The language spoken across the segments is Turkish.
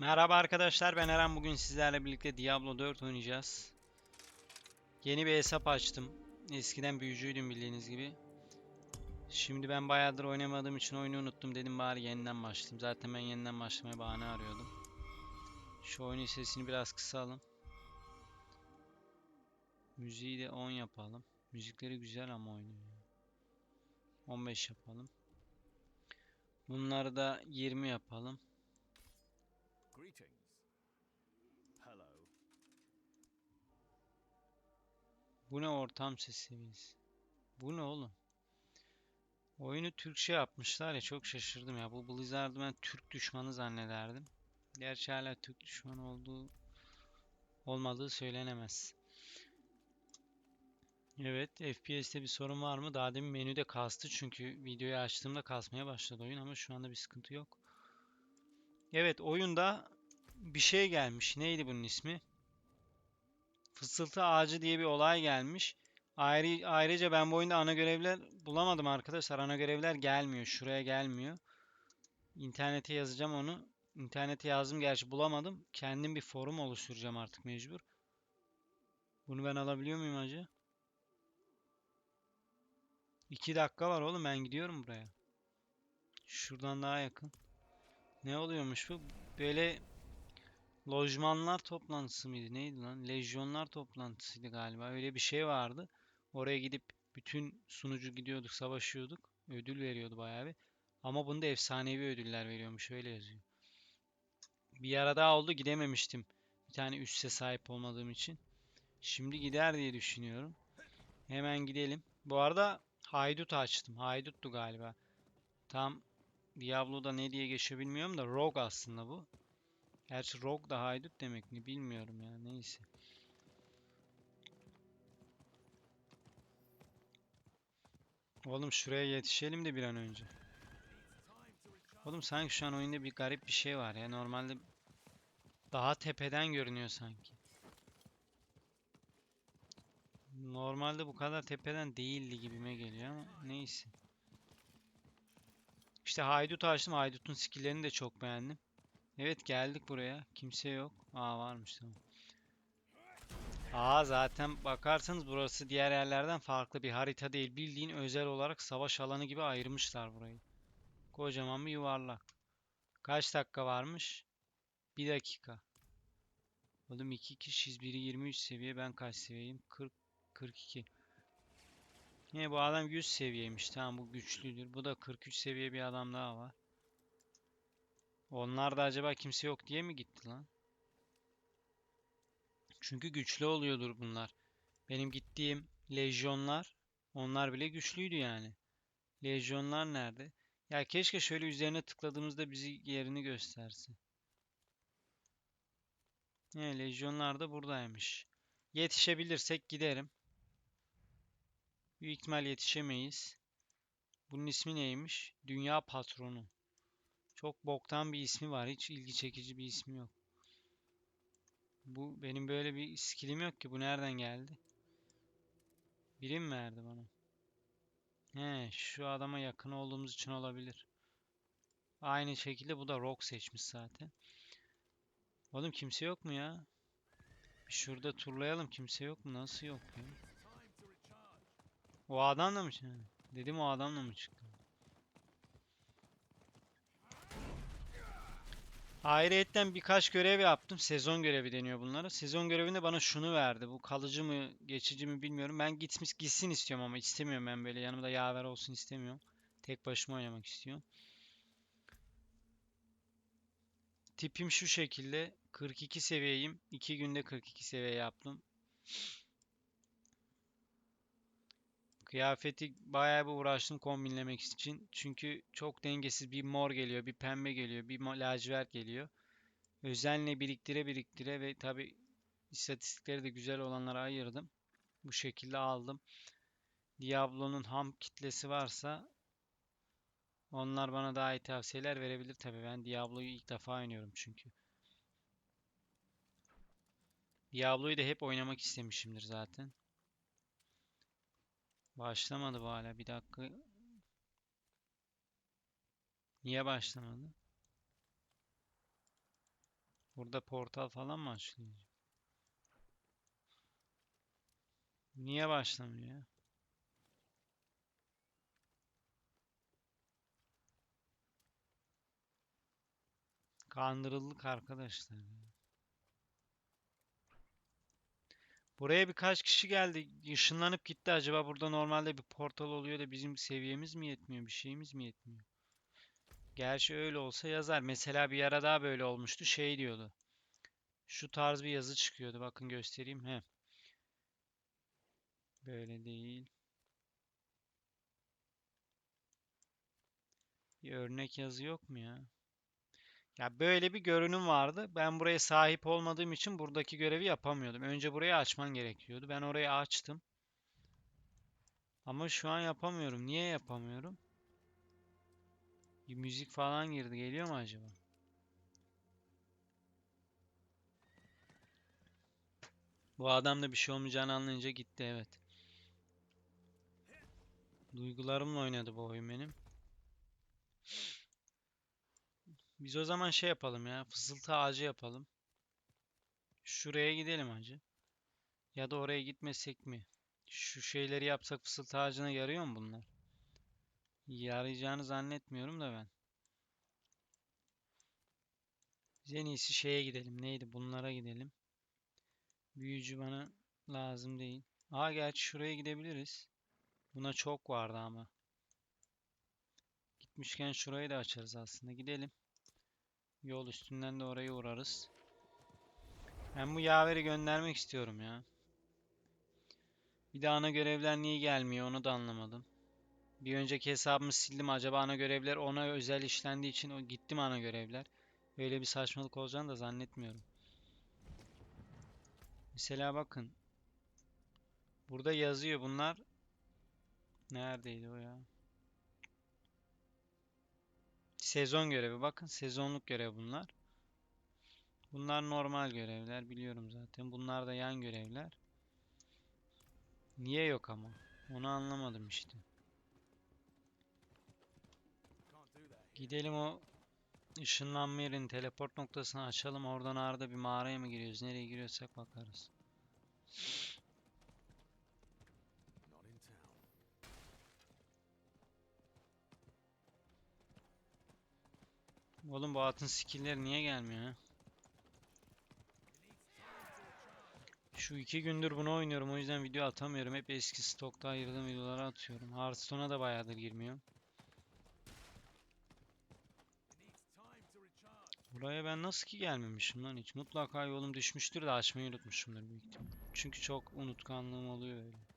Merhaba arkadaşlar ben Eren bugün sizlerle birlikte Diablo 4 oynayacağız. Yeni bir hesap açtım. Eskiden büyücüydüm bildiğiniz gibi. Şimdi ben bayağıdır oynamadığım için oyunu unuttum dedim bari yeniden başlayayım. Zaten ben yeniden başlamaya bahane arıyordum. Şu oyunun sesini biraz kısalım. Müziği de 10 yapalım. Müzikleri güzel ama oynuyor. ya. 15 yapalım. Bunları da 20 yapalım. Bu ne ortam sesimiz? Bu ne oğlum? Oyunu Türkçe yapmışlar ya çok şaşırdım ya. Bu Blizzard'ı ben Türk düşmanı zannederdim. Gerçi hala Türk düşmanı olduğu olmadığı söylenemez. Evet, FPS'te bir sorun var mı? Daha demin menüde kastı çünkü videoyu açtığımda kasmaya başladı oyun ama şu anda bir sıkıntı yok. Evet, oyunda bir şey gelmiş. Neydi bunun ismi? Fısıltı ağacı diye bir olay gelmiş. Ayrı, ayrıca ben bu oyunda ana görevler bulamadım arkadaşlar. Ana görevler gelmiyor. Şuraya gelmiyor. İnternete yazacağım onu. İnternete yazdım gerçi bulamadım. Kendim bir forum oluşturacağım artık mecbur. Bunu ben alabiliyor muyum acı? 2 dakika var oğlum ben gidiyorum buraya. Şuradan daha yakın. Ne oluyormuş bu? Böyle Lojmanlar toplantısı mıydı? Neydi lan? Lejyonlar toplantısıydı galiba. Öyle bir şey vardı. Oraya gidip bütün sunucu gidiyorduk, savaşıyorduk. Ödül veriyordu bayağı bir. Ama bunda efsanevi ödüller veriyormuş. Öyle yazıyor. Bir ara daha oldu gidememiştim. Bir tane üsse sahip olmadığım için. Şimdi gider diye düşünüyorum. Hemen gidelim. Bu arada Haydut açtım. Hayduttu galiba. Tam Diablo'da ne diye geçiyor bilmiyorum da Rogue aslında bu. Gerçi Rogue da haydut demek mi bilmiyorum ya neyse. Oğlum şuraya yetişelim de bir an önce. Oğlum sanki şu an oyunda bir garip bir şey var ya. Normalde daha tepeden görünüyor sanki. Normalde bu kadar tepeden değildi gibime geliyor ama neyse. İşte haydut açtım. Haydutun skill'lerini de çok beğendim. Evet geldik buraya. Kimse yok. Aa varmış tamam. Aa zaten bakarsanız burası diğer yerlerden farklı bir harita değil. Bildiğin özel olarak savaş alanı gibi ayırmışlar burayı. Kocaman bir yuvarlak. Kaç dakika varmış? Bir dakika. Oğlum iki kişiyiz. Biri 23 seviye. Ben kaç seviyeyim? 40, 42. Yine bu adam 100 seviyeymiş. Tamam bu güçlüdür. Bu da 43 seviye bir adam daha var. Onlar da acaba kimse yok diye mi gitti lan? Çünkü güçlü oluyordur bunlar. Benim gittiğim lejyonlar onlar bile güçlüydü yani. Lejyonlar nerede? Ya keşke şöyle üzerine tıkladığımızda bizi yerini göstersin. Ne lejyonlar da buradaymış. Yetişebilirsek giderim. Büyük ihtimal yetişemeyiz. Bunun ismi neymiş? Dünya patronu. Çok boktan bir ismi var. Hiç ilgi çekici bir ismi yok. Bu benim böyle bir skillim yok ki. Bu nereden geldi? Biri mi verdi bana? He, şu adama yakın olduğumuz için olabilir. Aynı şekilde bu da rock seçmiş zaten. Oğlum kimse yok mu ya? Şurada turlayalım. Kimse yok mu? Nasıl yok ya? O adam da mı? çıktı? Dedim o adamla mı çıktı? Ayrıyetten birkaç görev yaptım. Sezon görevi deniyor bunlara. Sezon görevinde bana şunu verdi. Bu kalıcı mı, geçici mi bilmiyorum. Ben gitmiş gitsin istiyorum ama istemiyorum ben böyle. Yanımda yaver olsun istemiyorum. Tek başıma oynamak istiyorum. Tipim şu şekilde. 42 seviyeyim. 2 günde 42 seviye yaptım. Kıyafeti bayağı bir uğraştım kombinlemek için. Çünkü çok dengesiz bir mor geliyor, bir pembe geliyor, bir lacivert geliyor. Özenle biriktire biriktire ve tabi istatistikleri de güzel olanlara ayırdım. Bu şekilde aldım. Diablo'nun ham kitlesi varsa onlar bana daha iyi tavsiyeler verebilir tabi. Ben Diablo'yu ilk defa oynuyorum çünkü. Diablo'yu da hep oynamak istemişimdir zaten. Başlamadı bu hala. Bir dakika. Niye başlamadı? Burada portal falan mı açılıyor? Niye başlamıyor ya? Kandırıldık arkadaşlar. ya. Buraya birkaç kişi geldi. ışınlanıp gitti. Acaba burada normalde bir portal oluyor da bizim seviyemiz mi yetmiyor? Bir şeyimiz mi yetmiyor? Gerçi öyle olsa yazar. Mesela bir ara daha böyle olmuştu. Şey diyordu. Şu tarz bir yazı çıkıyordu. Bakın göstereyim. He. Böyle değil. Bir örnek yazı yok mu ya? Ya böyle bir görünüm vardı. Ben buraya sahip olmadığım için buradaki görevi yapamıyordum. Önce burayı açman gerekiyordu. Ben orayı açtım. Ama şu an yapamıyorum. Niye yapamıyorum? Bir müzik falan girdi. Geliyor mu acaba? Bu adam da bir şey olmayacağını anlayınca gitti evet. Duygularımla oynadı bu oyun benim. Biz o zaman şey yapalım ya. Fısıltı ağacı yapalım. Şuraya gidelim hacı. Ya da oraya gitmesek mi? Şu şeyleri yapsak fısıltı ağacına yarıyor mu bunlar? Yarayacağını zannetmiyorum da ben. Biz en iyisi şeye gidelim. Neydi? Bunlara gidelim. Büyücü bana lazım değil. Aa gerçi şuraya gidebiliriz. Buna çok vardı ama. Gitmişken şurayı da açarız aslında. Gidelim. Yol üstünden de oraya uğrarız. Ben bu yaveri göndermek istiyorum ya. Bir de ana görevler niye gelmiyor onu da anlamadım. Bir önceki hesabımı sildim. Acaba ana görevler ona özel işlendiği için gitti mi ana görevler? Öyle bir saçmalık olacağını da zannetmiyorum. Mesela bakın. Burada yazıyor bunlar. Neredeydi o ya? Sezon görevi. Bakın sezonluk görev bunlar. Bunlar normal görevler. Biliyorum zaten. Bunlar da yan görevler. Niye yok ama? Onu anlamadım işte. Gidelim o ışınlanma yerini, teleport noktasını açalım. Oradan arada bir mağaraya mı giriyoruz? Nereye giriyorsak bakarız. Oğlum bu atın skill'leri niye gelmiyor ha? Şu iki gündür bunu oynuyorum o yüzden video atamıyorum. Hep eski stokta ayırdığım videoları atıyorum. Hearthstone'a da bayağıdır girmiyorum. Buraya ben nasıl ki gelmemişim lan hiç. Mutlaka yolum düşmüştür de açmayı unutmuşumdur büyük ihtimal. Çünkü çok unutkanlığım oluyor öyle.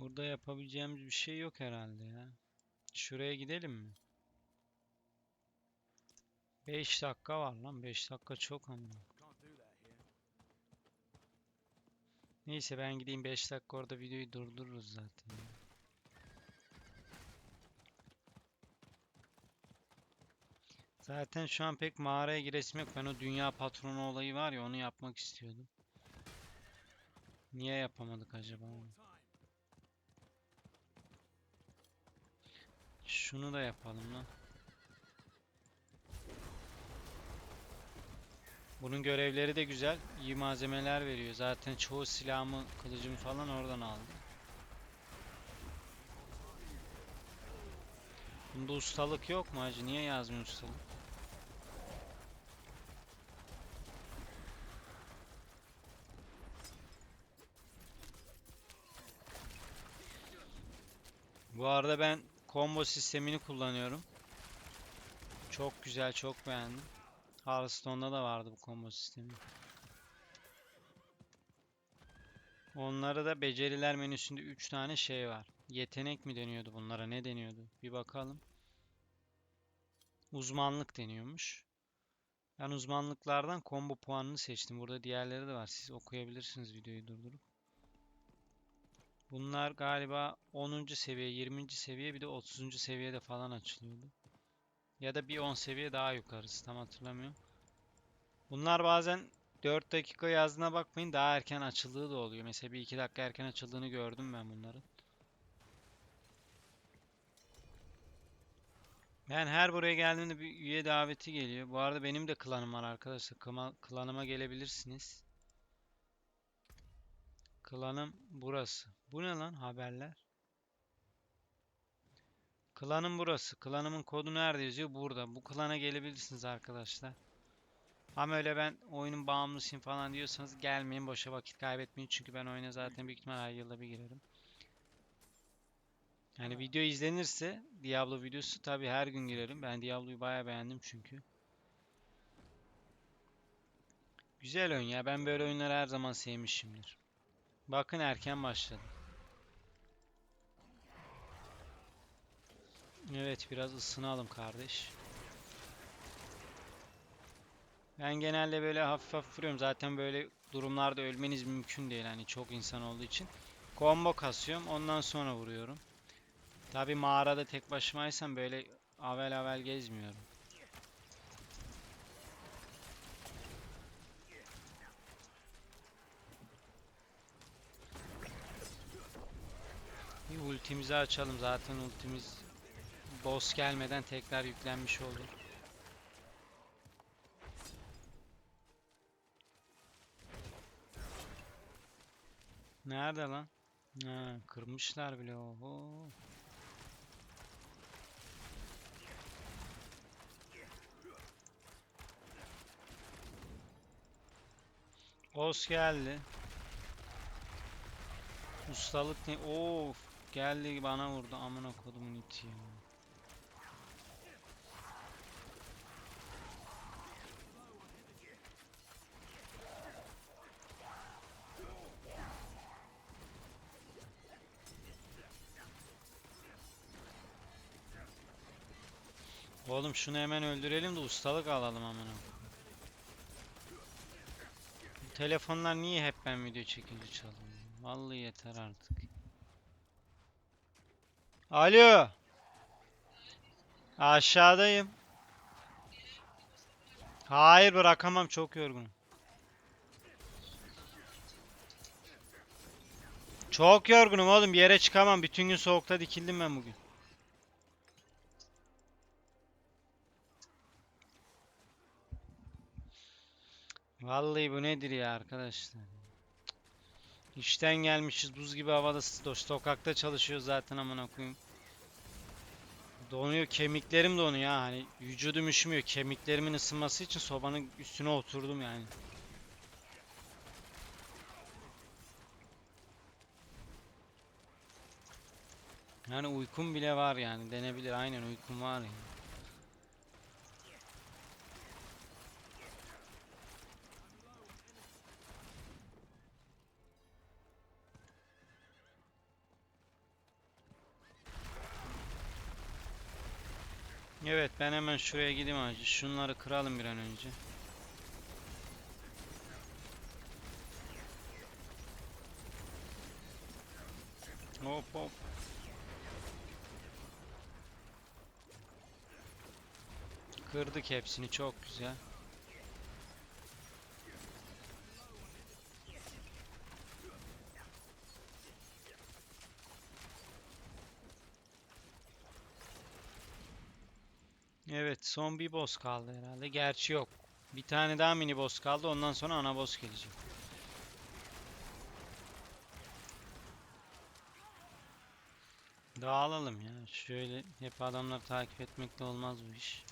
Burada yapabileceğimiz bir şey yok herhalde ya. Şuraya gidelim mi? 5 dakika var lan. 5 dakika çok ama. Neyse ben gideyim 5 dakika orada videoyu durdururuz zaten. Zaten şu an pek mağaraya giresim yok. Ben o dünya patronu olayı var ya onu yapmak istiyordum. Niye yapamadık acaba? onu? Şunu da yapalım lan. Bunun görevleri de güzel. İyi malzemeler veriyor. Zaten çoğu silahımı, kılıcımı falan oradan aldım. Bunda ustalık yok mu hacı? Niye yazmıyor ustalık? Bu arada ben combo sistemini kullanıyorum. Çok güzel, çok beğendim. Hearthstone'da da vardı bu combo sistemi. Onlara da beceriler menüsünde 3 tane şey var. Yetenek mi deniyordu bunlara? Ne deniyordu? Bir bakalım. Uzmanlık deniyormuş. Ben uzmanlıklardan combo puanını seçtim. Burada diğerleri de var. Siz okuyabilirsiniz videoyu durdurup. Bunlar galiba 10. seviye, 20. seviye bir de 30. seviyede falan açılıyordu. Ya da bir 10 seviye daha yukarısı tam hatırlamıyorum. Bunlar bazen 4 dakika yazdığına bakmayın daha erken açıldığı da oluyor. Mesela bir 2 dakika erken açıldığını gördüm ben bunların. Ben her buraya geldiğimde bir üye daveti geliyor. Bu arada benim de klanım var arkadaşlar. Kıma- Klanıma gelebilirsiniz. Klanım burası. Bu ne lan haberler? Klanım burası. Klanımın kodu nerede yazıyor? Burada. Bu klana gelebilirsiniz arkadaşlar. Ama öyle ben oyunun bağımlısıyım falan diyorsanız gelmeyin boşa vakit kaybetmeyin. Çünkü ben oyuna zaten büyük ihtimal her yılda bir girerim. Yani video izlenirse Diablo videosu tabii her gün girerim. Ben Diablo'yu bayağı beğendim çünkü. Güzel oyun ya. Ben böyle oyunları her zaman sevmişimdir. Bakın erken başladım. Evet biraz ısınalım kardeş. Ben genelde böyle hafif hafif vuruyorum. Zaten böyle durumlarda ölmeniz mümkün değil. Hani çok insan olduğu için. Combo kasıyorum. Ondan sonra vuruyorum. Tabi mağarada tek başımaysam böyle avel avel gezmiyorum. Bir ultimizi açalım. Zaten ultimiz boss gelmeden tekrar yüklenmiş oldu. Nerede lan? Ha, kırmışlar bile oho. Boss geldi. Ustalık ne? Of, geldi bana vurdu amına kodumun iti ya. Oğlum şunu hemen öldürelim de ustalık alalım amına. Telefonlar niye hep ben video çekince çalıyor? Vallahi yeter artık. Alo. Aşağıdayım. Hayır bırakamam çok yorgunum. Çok yorgunum oğlum bir yere çıkamam. Bütün gün soğukta dikildim ben bugün. Vallahi bu nedir ya arkadaşlar? İşten gelmişiz buz gibi havada sokakta çalışıyoruz zaten amına koyayım. Donuyor kemiklerim donuyor ha hani vücudum üşümüyor kemiklerimin ısınması için sobanın üstüne oturdum yani. Yani uykum bile var yani denebilir aynen uykum var yani. Evet ben hemen şuraya gideyim acı. Şunları kıralım bir an önce. Hop hop. Kırdık hepsini çok güzel. Evet son bir boss kaldı herhalde. Gerçi yok. Bir tane daha mini boss kaldı. Ondan sonra ana boss gelecek. Dağılalım ya. Şöyle hep adamları takip etmekle olmaz bu iş.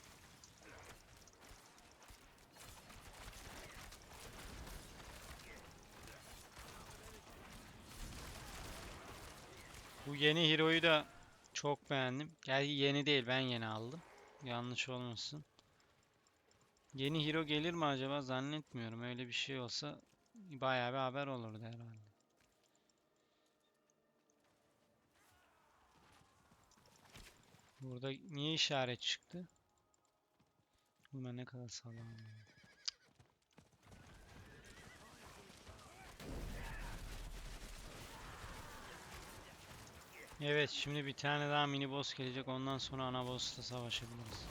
Bu yeni hero'yu da çok beğendim. Gel yeni değil ben yeni aldım. Yanlış olmasın. Yeni hero gelir mi acaba? Zannetmiyorum. Öyle bir şey olsa bayağı bir haber olurdu herhalde. Burada niye işaret çıktı? Bunlar ne kadar sağlam. ya. Evet şimdi bir tane daha mini boss gelecek ondan sonra ana boss'la savaşabiliriz.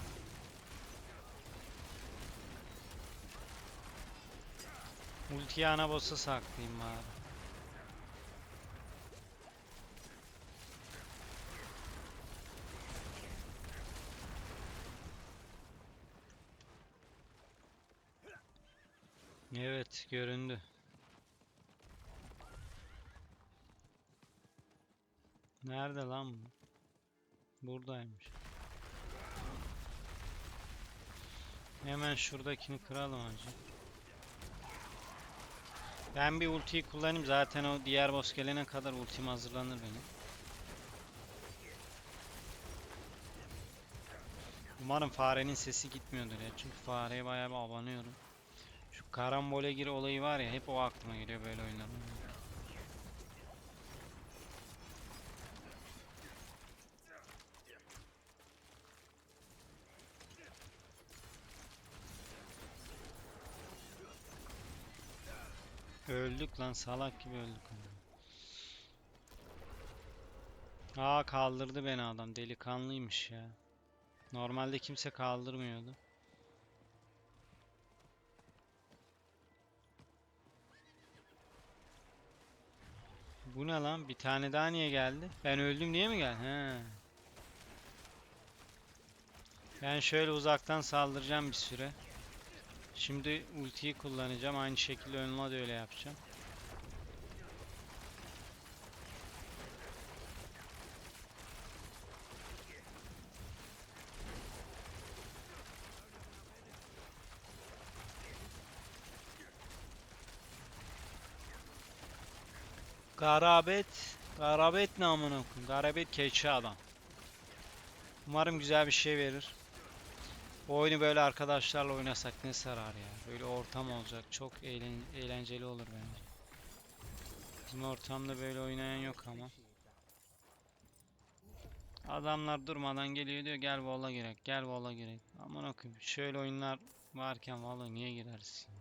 Ultiyi ana boss'a saklayayım bari. Evet göründü. Nerede lan bu? Buradaymış. Hemen şuradakini kıralım hacı. Ben bir ultiyi kullanayım zaten o diğer boss gelene kadar ultim hazırlanır benim. Umarım farenin sesi gitmiyordur ya çünkü fareye bayağı bir abanıyorum. Şu karambole gir olayı var ya hep o aklıma geliyor böyle oyunlarda. Öldük lan salak gibi öldük. Aa kaldırdı beni adam delikanlıymış ya. Normalde kimse kaldırmıyordu. Bu ne lan? Bir tane daha niye geldi? Ben öldüm diye mi geldi? He. Ben şöyle uzaktan saldıracağım bir süre. Şimdi ultiyi kullanacağım. Aynı şekilde önüme de öyle yapacağım. Garabet. Garabet ne amına koyayım? Garabet keçi adam. Umarım güzel bir şey verir. Bu oyunu böyle arkadaşlarla oynasak ne sarar ya. Böyle ortam olacak. Çok eğlen eğlenceli olur bence. Bizim ortamda böyle oynayan yok ama. Adamlar durmadan geliyor diyor gel vola girek gel vola girek. Aman okuyayım şöyle oyunlar varken vallahi niye girersin?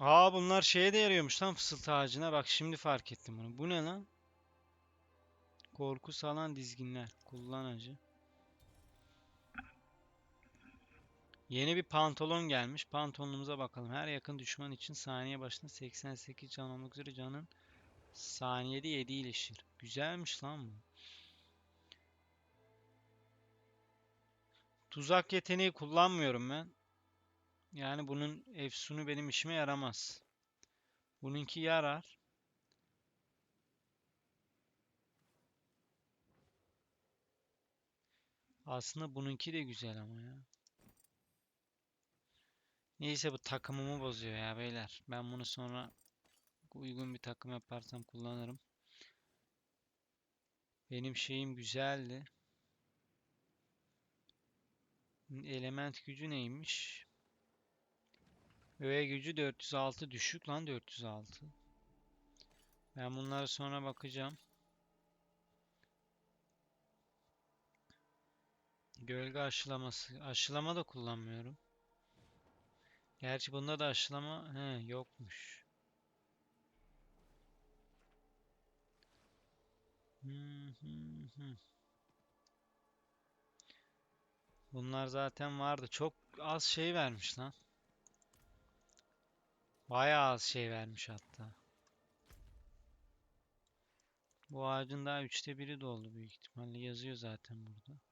Aa bunlar şeye de yarıyormuş lan fısıltı ağacına bak şimdi fark ettim bunu. Bu ne lan? Korku salan dizginler. Kullanıcı. Yeni bir pantolon gelmiş. Pantolonumuza bakalım. Her yakın düşman için saniye başına 88 can olmak üzere canın saniyede 7 iyileşir. Güzelmiş lan bu. Tuzak yeteneği kullanmıyorum ben. Yani bunun efsunu benim işime yaramaz. Bununki yarar. Aslında bununki de güzel ama ya. Neyse bu takımımı bozuyor ya beyler. Ben bunu sonra uygun bir takım yaparsam kullanırım. Benim şeyim güzeldi. Element gücü neymiş? Öğe gücü 406 düşük lan 406. Ben bunlara sonra bakacağım. Gölge aşılaması. Aşılama da kullanmıyorum. Gerçi bunda da aşılama he, yokmuş. Bunlar zaten vardı. Çok az şey vermiş lan. Bayağı az şey vermiş hatta. Bu ağacın daha üçte biri doldu büyük ihtimalle. Yazıyor zaten burada.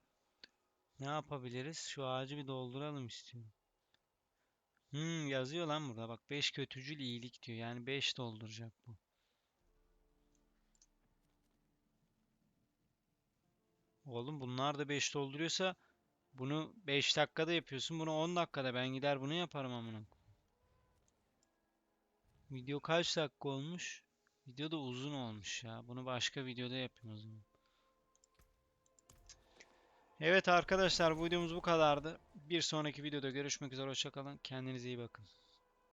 Ne yapabiliriz? Şu ağacı bir dolduralım istiyorum. Hmm, yazıyor lan burada. Bak 5 kötücül iyilik diyor. Yani 5 dolduracak bu. Oğlum bunlar da 5 dolduruyorsa bunu 5 dakikada yapıyorsun. Bunu 10 dakikada. Ben gider bunu yaparım amına. Video kaç dakika olmuş? Video da uzun olmuş ya. Bunu başka videoda yapayım o zaman. Evet arkadaşlar bu videomuz bu kadardı. Bir sonraki videoda görüşmek üzere. Hoşçakalın. Kendinize iyi bakın.